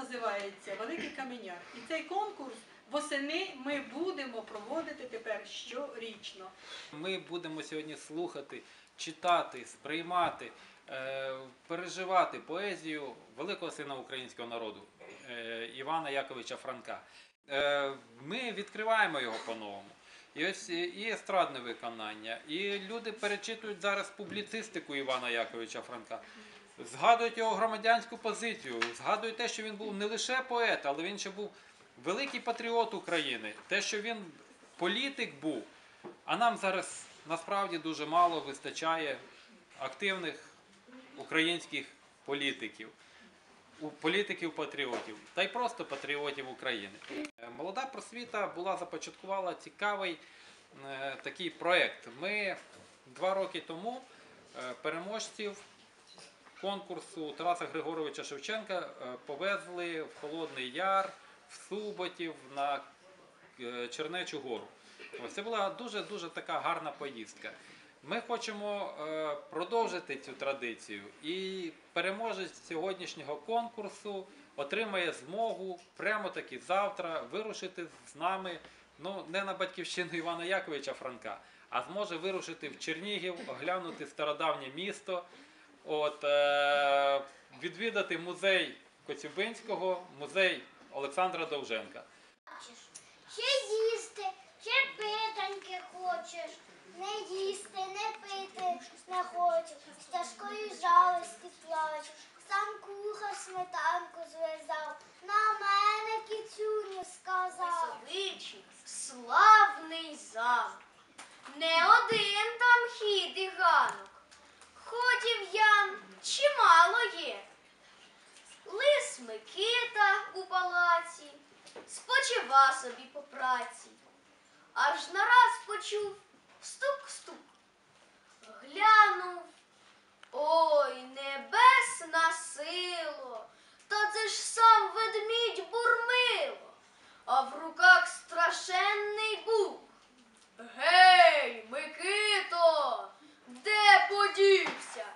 називається Великий Каменяр. І цей конкурс восени ми будемо проводити тепер щорічно. Ми будемо сьогодні слухати, читати, сприймати, е, переживати поезію великого сина українського народу е, Івана Яковича Франка. Е, Ми відкриваємо його по-новому. І ось і естрадне виконання, і люди перечитують зараз публіцистику Івана Яковича Франка. Згадують його громадянську позицію, згадують те, що він був не лише поет, але він ще був великий патріот України. Те, що він політик був, а нам зараз насправді дуже мало вистачає активних українських політиків, політиків-патріотів, та й просто патріотів України. Е, Молода просвіта була започаткувала цікавий е, такий проєкт. Ми два роки тому е, переможців конкурсу Тараса Григоровича Шевченка е, повезли в Холодний Яр, в Суботів на е, Чернечу гору. Ось це була дуже дуже така гарна поїздка. Ми хочемо е, продовжити цю традицію, і переможець сьогоднішнього конкурсу отримає змогу прямо таки завтра вирушити з нами, ну не на батьківщину Івана Яковича Франка, а зможе вирушити в Чернігів, оглянути стародавнє місто, от, е, відвідати музей Коцюбинського, музей Олександра Довженка. Ще їсти, ще питаньки хочеш. Не їсти, не пити не хочеш. З тяжкої жалості плачеш. Сам кухар сметанку зв'язав. На мене кіцюню сказав. Висовичий, славний замок. Не один там хід і ганок. Ходів я чимало є. Лис Микита у палаці, спочива собі по праці. Аж нараз почув стук-стук. Глянув. Ой, небесна сило, та це ж сам ведмідь бурмило, а в руках страшенний бук. Гей, Микито, де подівся?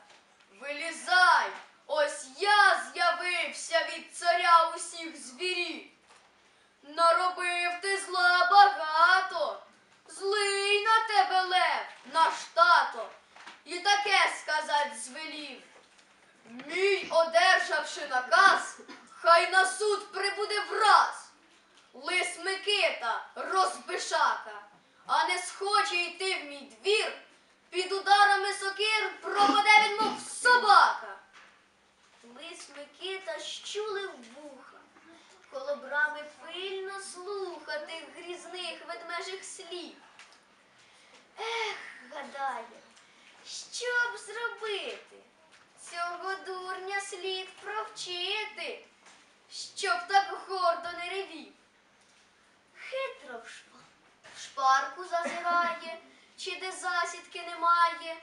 Вилізай, ось я з'явився від царя усіх звірів. Наробив ти зла багато, злий на тебе лев, наш тато, і таке сказать звелів. Мій, одержавши наказ, хай на суд прибуде враз. Лис Микита, розбишака, а не схоче йти в мій двір, під ударами сокир пропаде він, мов собака. Лис Микита щулив вуха, коло брами пильно слухати грізних ведмежих слів. Ех, гадає, що б зробити? Цього дурня слід провчити, щоб так гордо не ревів. Хитро в шпа- шпарку зазирає, чи де засідки немає,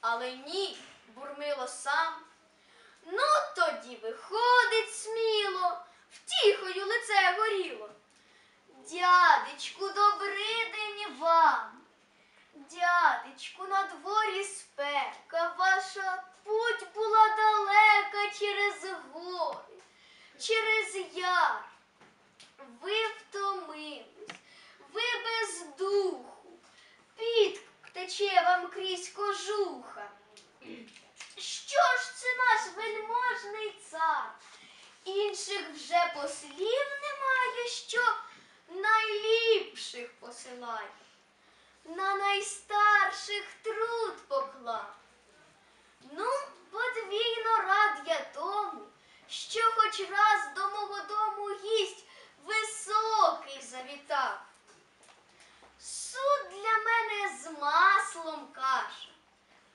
але ні, бурмило сам. Ну, тоді виходить сміло, втіхою лице горіло. Дядечку, добрий день вам. Дядечку, на дворі спека, ваша путь була далека через гори, через яр. Ви втомились, ви без духу, піт тече вам крізь кожуха. Що ж це наш вельможний цар? Інших вже послів немає, що найліпших посилає на найстарших труд поклав. Ну, подвійно рад я тому, що хоч раз до мого дому гість високий завітав. Суд для мене з маслом каша.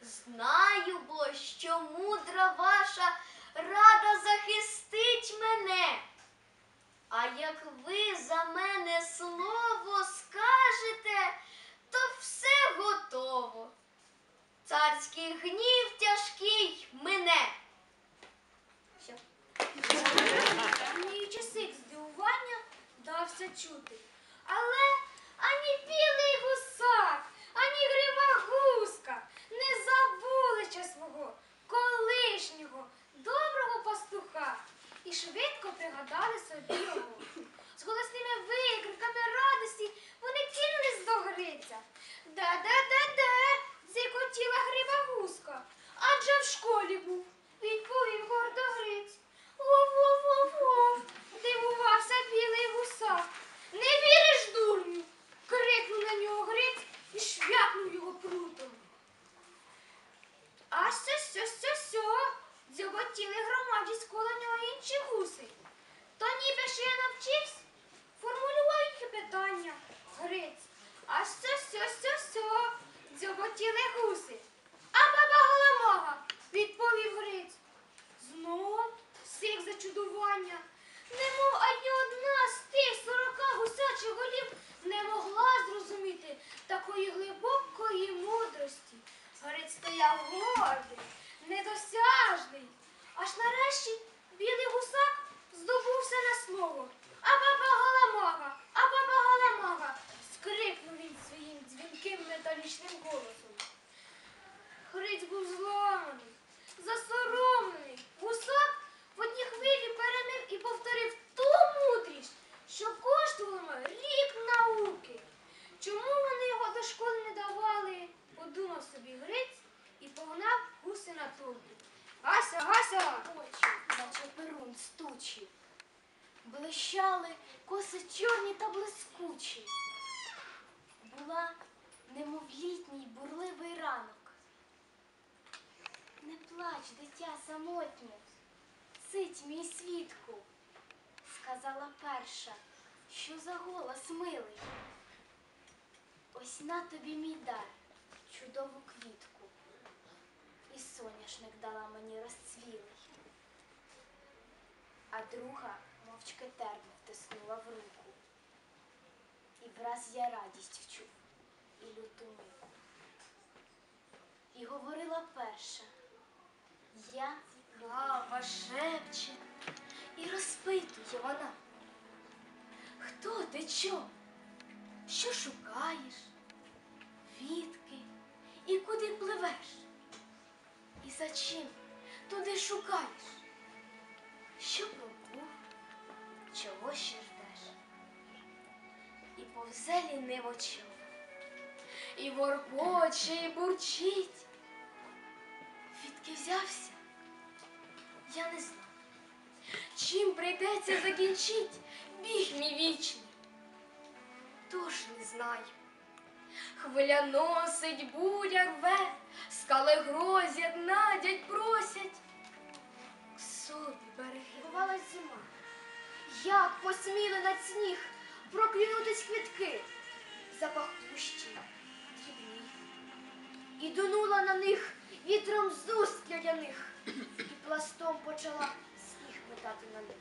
Знаю бо, що мудра ваша рада захистить мене. А як ви за мене слово скажете, то все готово. Царський гнів тяжкий мине. Все. Мій сик здивування дався чути. Але ані білий гусак, ані грива гуска не забули ще свого колишнього доброго пастуха і швидко пригадали собі його. З голосними викриками радості вони кинулись до Гриця. Де-де-де-де? Зікотіла гриба гуска. Адже в школі був, відповів гордо Гриць. Вов-вов-вов-вов, дивувався білий гусак. Не віриш, дурню? крикнув на нього Гриць і швякнув його прутом. А сьо сьо сьо сьо дзьоботіли громадість коло нього інші гуси. То ніби ще я навчився, формулюють питання. Гриць. А сьо сьо сьо сьо дзьоботіли гуси. А баба Галамага, відповів Гриць. Знов сик зачудування. Немов ані одна з тих сорока гусячих голів не могла зрозуміти такої глибокої мудрості. Горець стояв гордий, недосяжний. Аж нарешті білий гусак здобувся на слово. А баба Галамага, а баба Галамага. скрикнув він своїм дзвінким металічним голосом. Гриць був зламаний, засоромлений. Гусак в одній хвилі перемив і повторив ту мудрість, що коштувала рік науки. Чому вони його до школи не давали? Подумав собі Гриць і погнав гуси на толку. Гася, Гася! Очі, наче перун стучі, блищали коси чорні та блискучі. Була немов літній бурливий ранок. Не плач, дитя самотнє, сить мій свідку, сказала перша, що за голос милий. Ось на тобі мій дар, чудову квітку. І соняшник дала мені розцвілий. А друга мовчки терму втиснула в руку. І враз я радість вчув і люту муку. І говорила перша. Я лава шепче, і розпитує вона. Хто ти чо? Що шукаєш? Відки? І куди пливеш? І за чим туди шукаєш? Що пробув, чого ще ждеш? І повзе ліниво човен, і воркоче, і бурчить. Відки взявся? Я не знаю. Чим прийдеться закінчить біг мій вічний? Тож не знаю. Хвиля носить, буря рве, скали грозять, надять, просять. Собі береги. Бувалась зима. Як посміли над сніг проклюнутись квітки, запахущі, дрібні. І дунула на них вітром з сніг метати на них.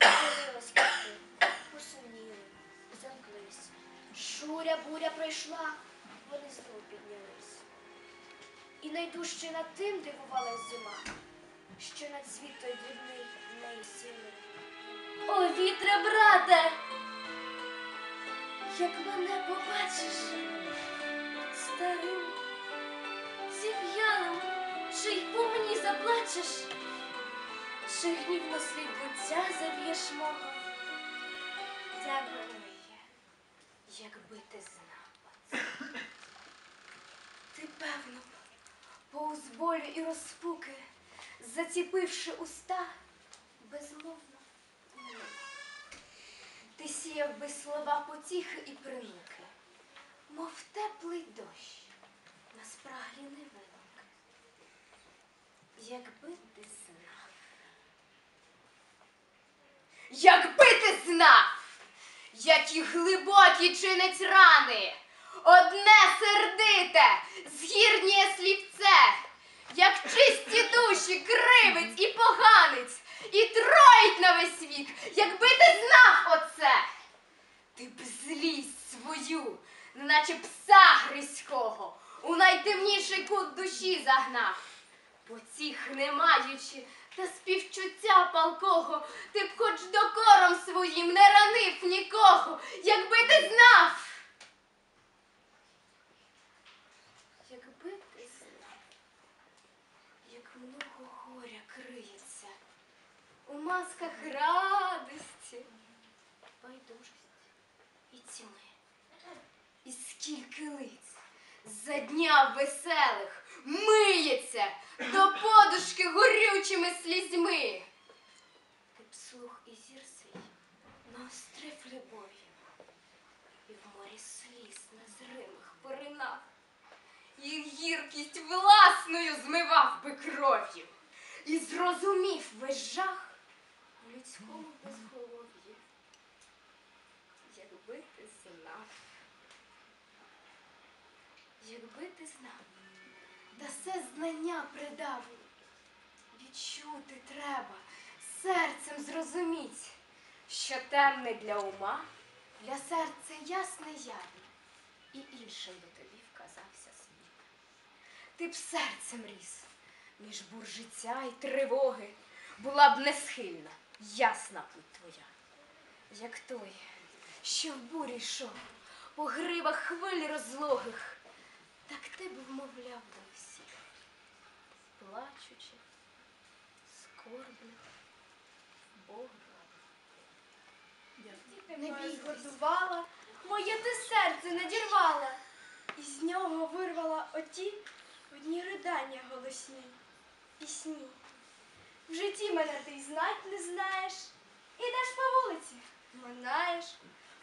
З'явились посумніли, замклись. Шуря буря прийшла, вони знов піднялись. І найдужче над тим дивувалась зима, що над світ той дрібний в неї сіли. О, вітре, брате! Як мене побачиш старим, зів'ялим, чи й по мені заплачеш, чи гнівно слід буття зав'єш мого. Дякую, якби ти знав. Ти, певно, повз болю і розпуки, заціпивши уста, безмовно. Ти сіяв би слова потіхи і примуки, мов теплий дощ на спраглі невинок. Якби ти знав. Якби ти знав, які глибокі чинить рани, одне сердите, згірніє слівце, як чисті душі кривець і поганець, і троїть на весь світ, якби ти знав оце, ти б злість свою, неначе пса гризького, у найтемніший кут душі загнав. Потіх не маючи, та співчуття палкого, ти б хоч докором своїм не ранив нікого, якби ти знав. Якби ти знав, як много горя криється у масках радості, байдужості і тьми. І скільки лиць за дня веселих миється до подушки горючими слізьми. Ти б слух і зір свій наострив любов'ю, і в морі сліз незримих поринав, і гіркість власною змивав би кров'ю, і зрозумів весь жах людському безголов'ї. Якби ти знав, якби ти знав, та все знання придавлю, відчути треба, серцем зрозуміть, що темне для ума, для серця ясне явне, і іншим до тобі вказався світ. Ти б серцем ріс, між бур життя й тривоги, була б не схильна, ясна путь твоя, як той, що в бурі йшов, по гривах хвиль розлогих, так ти б вмовляв до всіх, плачучих, скорбних, Бога. Не бійтесь. годувала, моє ти серце надірвала, і з нього вирвала оті одні ридання голосні, пісні. В житті мене ти й знать не знаєш, ідеш по вулиці, минаєш,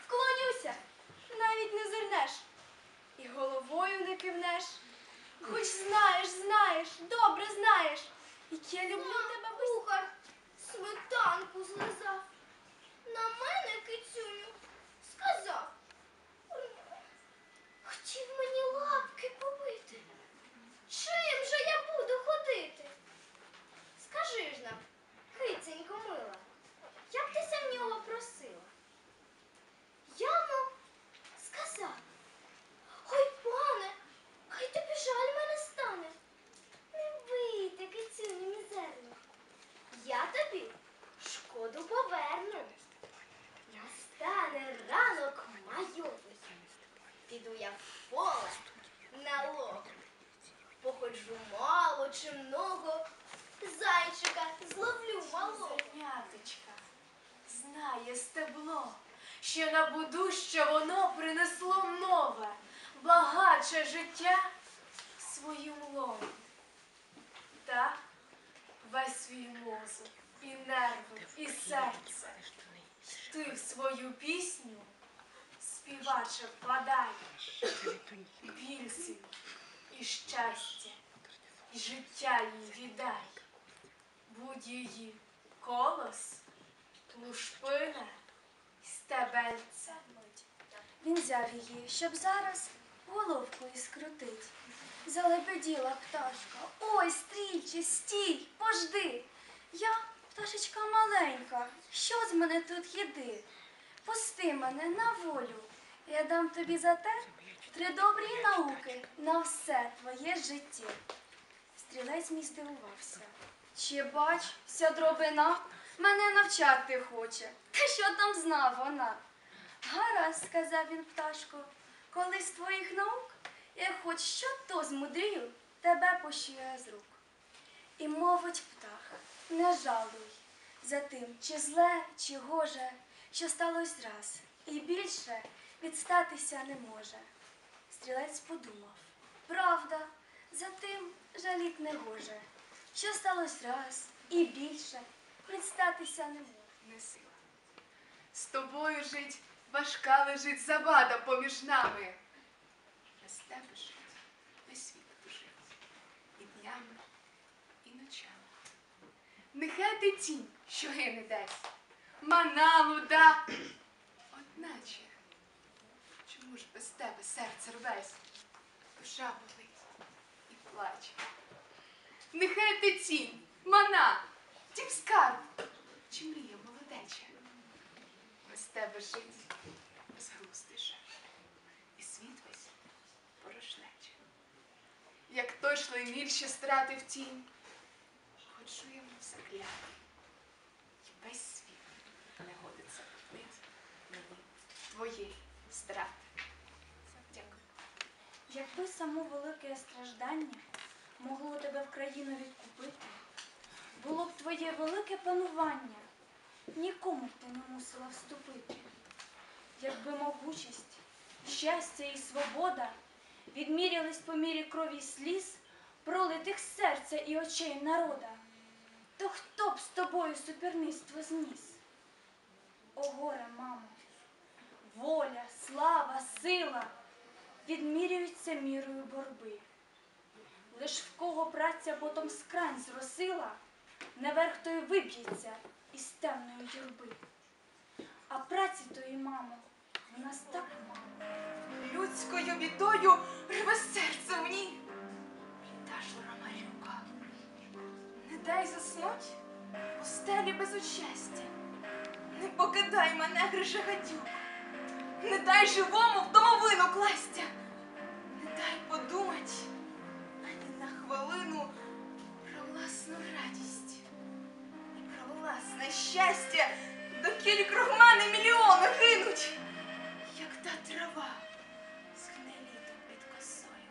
вклонюся, навіть не зирнеш, і головою не кивнеш. Хоч знаєш, знаєш, добре знаєш, як я люблю тебе без Кухар сметанку злизав. На мене кицюню сказав. Хотів мені лапки побити. Чим же я буду ходити? Скажи ж нам, киценько мила, як ти ся в нього просила? Я му сказав. Ой, пане, хай тобі жаль мене стане. Не бийте, кицюню мізерну. Я тобі шкоду поверну. Настане ранок майовий. Піду я в поле на лов. Походжу мало чи много, зайчика зловлю малого. Зерняточка знає стебло, що на буду, що воно принесло нове, багатше життя в своєму лоні. Та весь свій мозок, і нерви, і серце. Ти в свою пісню співаче вкладаєш біль і щастя, і життя їй віддай. Будь її колос, лушпина стебельце. Він взяв її, щоб зараз головку і скрутить. Залебеділа пташка. Ой, стрільче, стій, пожди. Я пташечка маленька, що з мене тут їди? Пусти мене на волю. Я дам тобі за те три добрі науки на все твоє життя. Стрілець мій здивувався. Чи бач, ся дробина мене навчати хоче. Та що там зна вона? Гаразд, сказав він пташко, коли з твоїх наук я хоч що то змудрію, тебе пощу я з рук. І мовить птах, не жалуй за тим, чи зле, чи гоже, що сталося раз, і більше відстатися не може. Стрілець подумав, правда, за тим жаліть не гоже, що сталося раз, і більше відстатися не може. не сила. З тобою жить важка лежить завада поміж нами. Без тебе жить весь світ жить і днями, і ночами. Нехай ти тінь, що гине десь, мана луда, одначе. Чому ж без тебе серце рвесь, душа болить і плаче. Нехай ти тінь, мана, тім скарб, чи мрія молодеча. Без тебе жить, безглуздиша, і світ весь порожнече. Як той шлейміль, що стратив тінь, ходжу йому заклятий, і весь світ не годиться вбити мені твоєї страти. Дякую. Якби само велике страждання могло тебе в країну відкупити, було б твоє велике панування нікому б ти не мусила вступити. Якби могучість, щастя і свобода відмірялись по мірі крові сліз, пролитих серця і очей народа, то хто б з тобою суперництво зніс? О горе, мамо, воля, слава, сила відмірюються мірою борби. Лиш в кого праця ботом скрань зросила, наверх той виб'ється із темної юрби. А праці тої, мамо, в нас так мало. Людською бідою рве серце мені. Та ж Ромарюка, не дай заснуть у стелі без участя. Не покидай мене, Гриша Гадюк. Не дай живому в домовину кластя. Не дай подумать ані на хвилину про власну радість власне щастя, круг мене мільйони гинуть, як та трава схне літом під косою.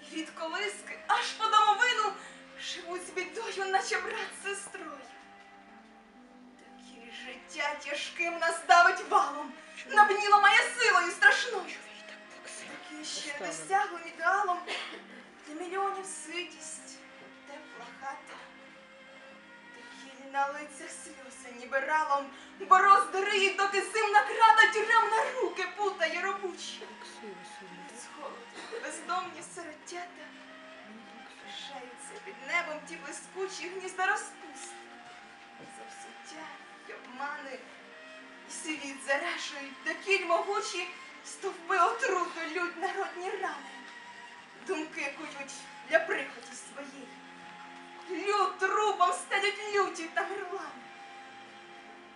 І від колиски аж по домовину живуть з бідою, наче брат з сестрою. Такі життя тяжким нас давить валом, набніло моє силою страшною. Такі ще не досяглим ідеалом для мільйонів ситість, тепла хата. На лицях сльози ніби ралом, бо роздери, доки зимна крада тюремна руки путає робучі. З холоду бездомні сиротята лишаються під небом ті блискучі гнізда розпусти. Завсуття й обмани, і світ зарешують, до кіль могучі стовпи отруту лють народні рани. Думки кують для прихоті своєї. Люд трупом стелють люті та горлами.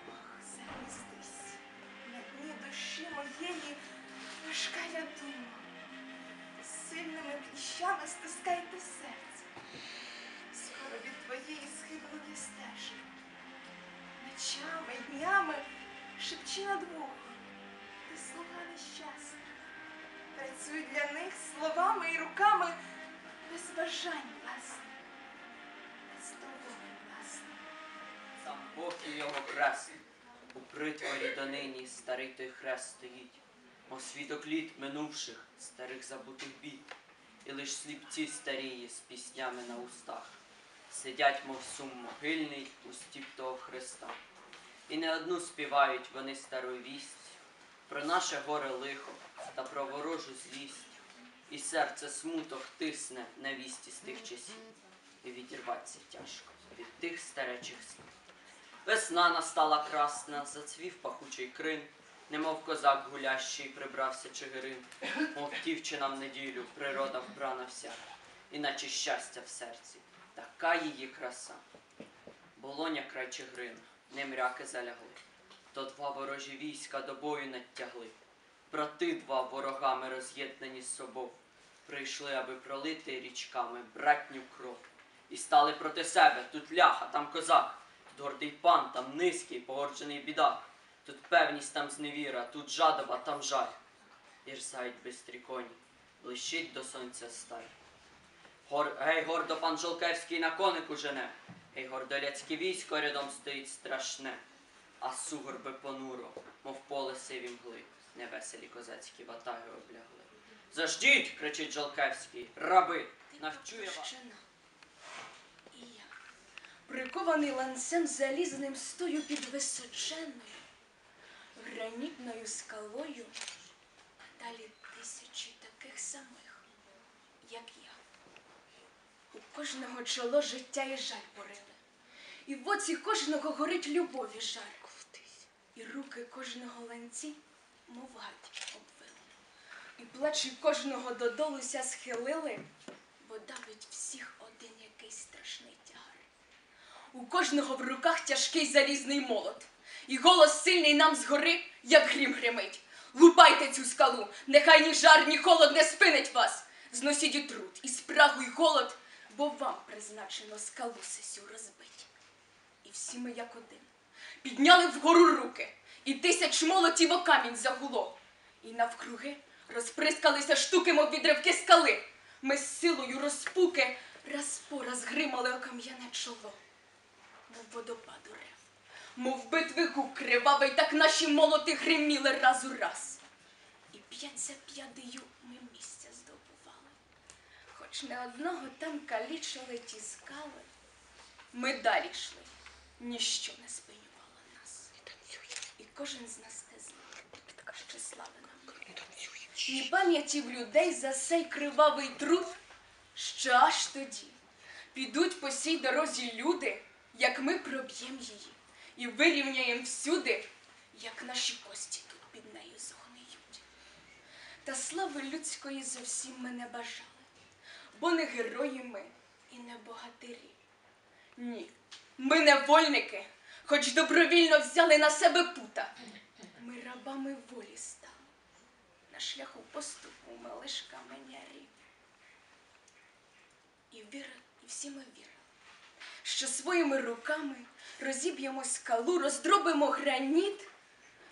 Ох, замістись на дні душі моєї важка я дума. Сильними кліщами стискайте серце. Скоро від твоєї схибну я стежу. Ночами й днями шепчи над вухом. Ти слуга нещасна. Працюй для них словами і руками без бажань власне. І його хрест. У притворі донині старий той хрест стоїть, мов світокліт минувших старих забутих бід, і лиш сліпці старії з піснями на устах сидять, мов сум могильний у стіп того Христа. І не одну співають вони стару вість про наше горе лихо та про ворожу злість, і серце смуток тисне на вісті з тих часів, і відірваться тяжко від тих старечих снів. Весна настала красна, зацвів пахучий крин, немов козак гулящий прибрався Чигирин, мов дівчина в неділю, природа вбрана вся, і наче щастя в серці, така її краса. Болоня край Чигирина, немряки залягли, то два ворожі війська до бою надтягли. Брати два ворогами роз'єднані з собою, прийшли, аби пролити річками братню кров. І стали проти себе, тут ляха, там козак, тут гордий пан, там низький, погорджений бідак, тут певність, там зневіра, тут жадоба, там жаль. Ірзають бистрі коні, блищить до сонця стай. Гор, гей, гордо пан Жолкевський на конику жене, гей, гордоляцьке військо рядом стоїть страшне, а сугорби понуро, мов поле сиві мгли, невеселі козацькі ватаги облягли. Заждіть, кричить Жолкевський, раби, навчу я вас. Прикований ланцем залізним, стою під височенною гранітною скалою, а далі тисячі таких самих, як я. У кожного чоло життя і жаль порили, і в оці кожного горить любові жар. І руки кожного ланці, мов гать обвили. І плечі кожного додолуся схилили, бо давить всіх один якийсь страшний тягар. У кожного в руках тяжкий залізний молот, і голос сильний нам згори, як грім гримить. Лупайте цю скалу, нехай ні жар, ні холод не спинить вас. Зносіть і труд, і спрагу, і голод, бо вам призначено скалу сесю розбить. І всі ми як один підняли вгору руки, і тисяч молотів о камінь загуло. І навкруги розприскалися штуки, мов відривки скали. Ми з силою розпуки раз по раз гримали о кам'яне чоло, мов водопаду рев. Мов битви гук кривавий, так наші молоти гриміли раз у раз. І п'яться п'ядею ми місця здобували. Хоч не одного там калічили ті скали, ми далі йшли, ніщо не спинювало нас. І кожен з нас те знав, що слави нам. Ні пам'яті в людей за сей кривавий труд, що аж тоді підуть по сій дорозі люди, як ми проб'єм її, і вирівняєм всюди, як наші кості тут під нею зогниють. Та слави людської зовсім ми не бажали, бо не герої ми і не богатирі. Ні, ми невольники, хоч добровільно взяли на себе пута. Ми рабами волі стали. На шляху поступу ми лиш каменярі. І віра, і всі ми вірили, що своїми руками розіб'ємо скалу, роздробимо граніт,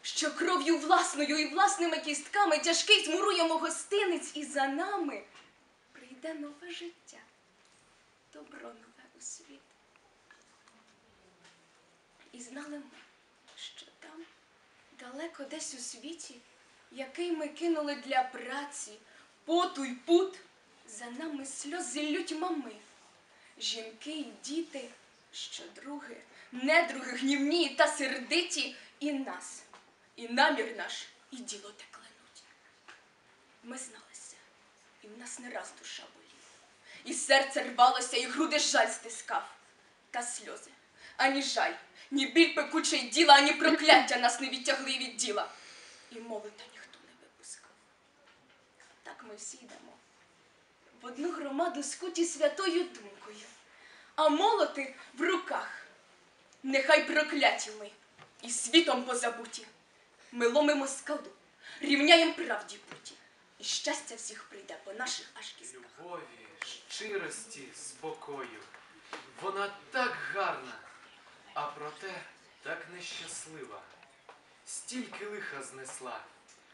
що кров'ю власною і власними кістками тяжкий змуруємо гостинець, і за нами прийде нове життя, добро нове у світ. І знали ми, що там, далеко десь у світі, який ми кинули для праці, поту й пут, за нами сльози лють мами, жінки й діти, що други, недруги, гнівні та сердиті, і нас, і намір наш, і діло те кленуть. Ми зналися, і в нас не раз душа боліла, і серце рвалося, і груди жаль стискав, та сльози, ані жаль, ні біль пекучий діла, ані прокляття нас не відтягли від діла, і молита ніхто не випускав. Так ми всі йдемо в одну громаду скуті святою думкою, а молоти в руках. Нехай прокляті ми і світом позабуті. Ми ломимо скалу, рівняєм правді путі, і щастя всіх прийде по наших аж кістках. Любові, щирості, спокою. Вона так гарна, а проте так нещаслива. Стільки лиха знесла,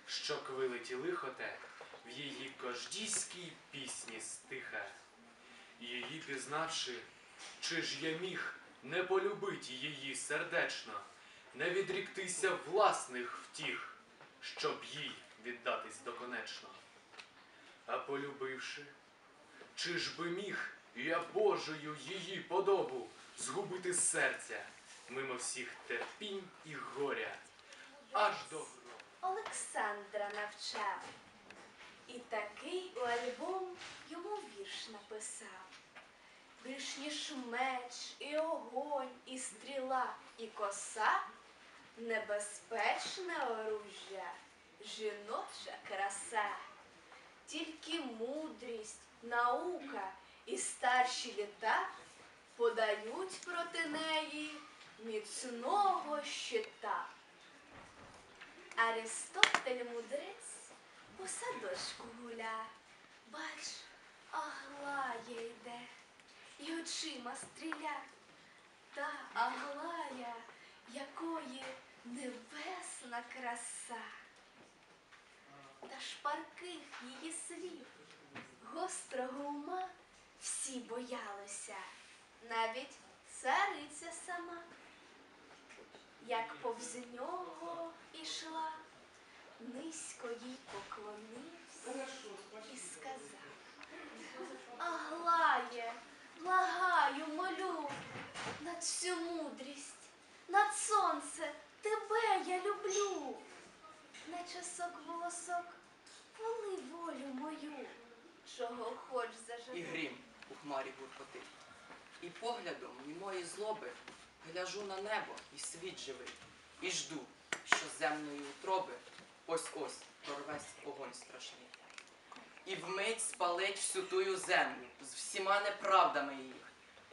що квилиті лихоте в її кождійській пісні стиха. Її пізнавши, чи ж я міг не полюбить її сердечно, не відріктися власних втіх, щоб їй віддатись доконечно. А полюбивши, чи ж би міг я Божою її подобу згубити з серця, мимо всіх терпінь і горя, аж до. Олександра навчав. І такий у альбом йому вірш написав. Більш ніж меч, і огонь, і стріла, і коса, небезпечне оружжя, жіноча краса. Тільки мудрість, наука і старші літа подають проти неї міцного щита. Аристотель мудрець по садочку гуля. Бач, Аглая йде і очима стріля. Та Аглая, якої небесна краса. Та шпарких її слів, гострого ума всі боялися, навіть цариця сама. Як повз нього ішла, низько їй поклонився і сказав. Аглає, благаю, молю, над всю мудрість, над сонце, тебе я люблю. Не часок волосок, поли волю мою, чого хоч І грім у хмарі гуркотить. І поглядом німої злоби гляжу на небо і світ живий. І жду, що земної утроби ось-ось прорвесь огонь страшний. І вмить спалить всю тую землю з всіма неправдами її.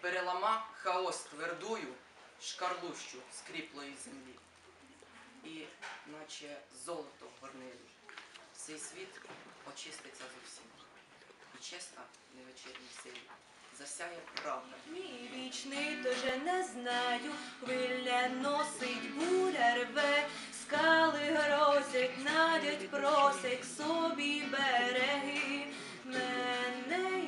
Перелама хаос твердую, шкарлущу скріплої землі. І наче золото горнилі. Цей світ очиститься зовсім. І чесна невечірній силі засяє правда. Мій вічний тоже не знаю, хвиля носить, буря рве, скали грозять, надять просять собі береги. Мене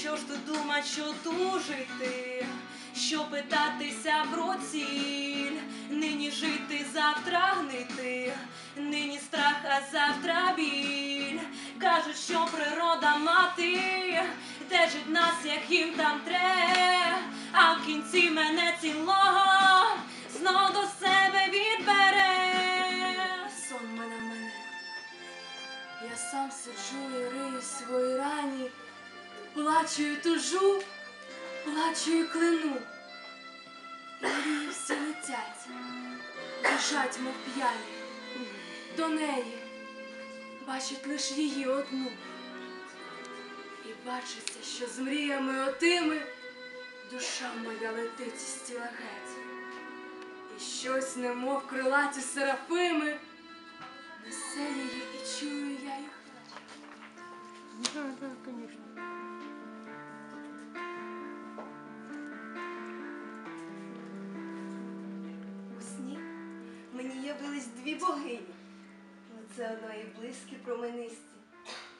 Що ж тут думать, що тужити, що питатися в році? Нині жити, завтра гнити, нині страх, а завтра біль. Кажуть, що природа мати держить нас, як їм там тре, а в кінці мене цілого знов до себе відбере. Сон мене мене. Я сам сиджу і рию свої рані, плачу і тужу, плачу і клину. І всі летять, лежать, мов п'яні. До неї бачить лиш її одну. І бачиться, що з мріями отими душа моя летить із тіла геть. І щось, немов крилаті серафими, несе її і чую я їх. У мені дві богині, лице одної близькі променисті,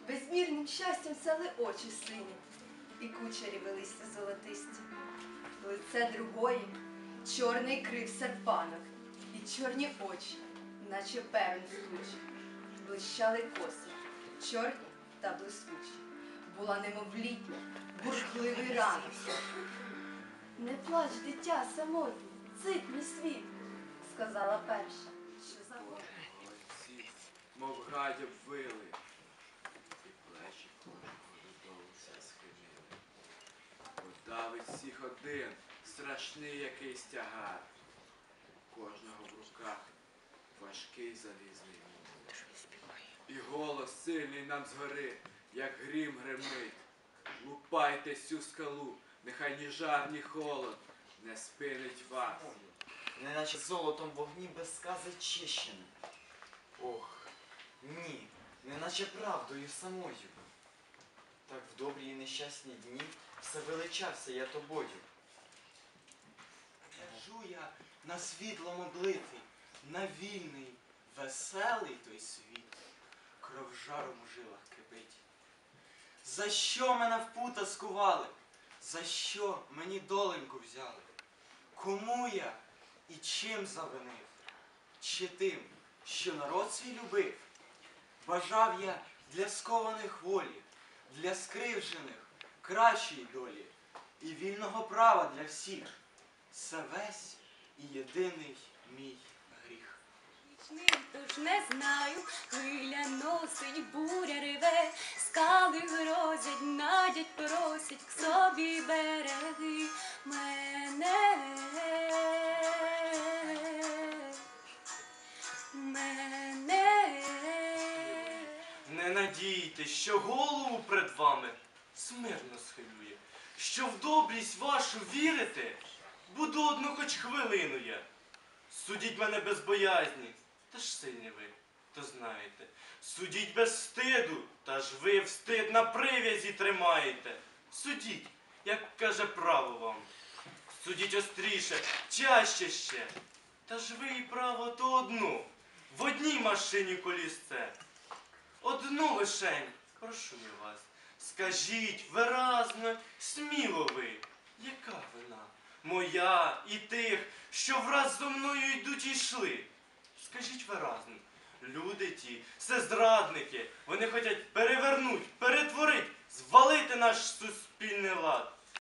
безмірним щастям сяли очі сині, і кучері велися золотисті. Лице другої чорний крив серпанок, і чорні очі, наче певні стучі, блищали коси, чорні та блискучі. Була немовлітня, бурхливий ранок. Не плач, дитя самотнє, цить мій світ, сказала перша, мов градів вили, і плечі кожного додолу все схилили. Подавить всіх один, страшний якийсь тягар. Кожного в руках важкий залізний мур. І голос сильний нам згори, як грім гремить. Лупайте всю скалу, нехай ні жар, ні холод не спинить вас. неначе золотом вогні без скази чищене. Ох, ні, неначе правдою самою. Так в добрі і нещасні дні все величався я тобою. Держу я на світлом облитий, на вільний, веселий той світ, кров жаром у жилах кипить. За що мене в пута скували? За що мені доленьку взяли? Кому я і чим завинив? Чи тим, що народ свій любив? Бажав я для скованих волі, для скривджених кращої долі і вільного права для всіх. Це весь і єдиний мій гріх. Нічний, тож не знаю, хвиля носить, буря реве, скали грозять, надять, просять к собі береги. Мене. Не надійтесь, що голову пред вами смирно схилює, що в добрість вашу вірите, буду одну хоч хвилину я. Судіть мене без боязні, та ж сильні ви, то знаєте. Судіть без стиду, та ж ви встид на прив'язі тримаєте. Судіть, як каже право вам. Судіть остріше, чаще ще. Та ж ви і право то одну, в одній машині колісце. Одну лишень, прошу я вас, скажіть виразно, сміло ви, яка вина? Моя і тих, що враз зо мною йдуть і йшли. Скажіть виразно, люди ті, все зрадники, вони хочуть перевернуть, перетворить, звалити наш суспільний лад.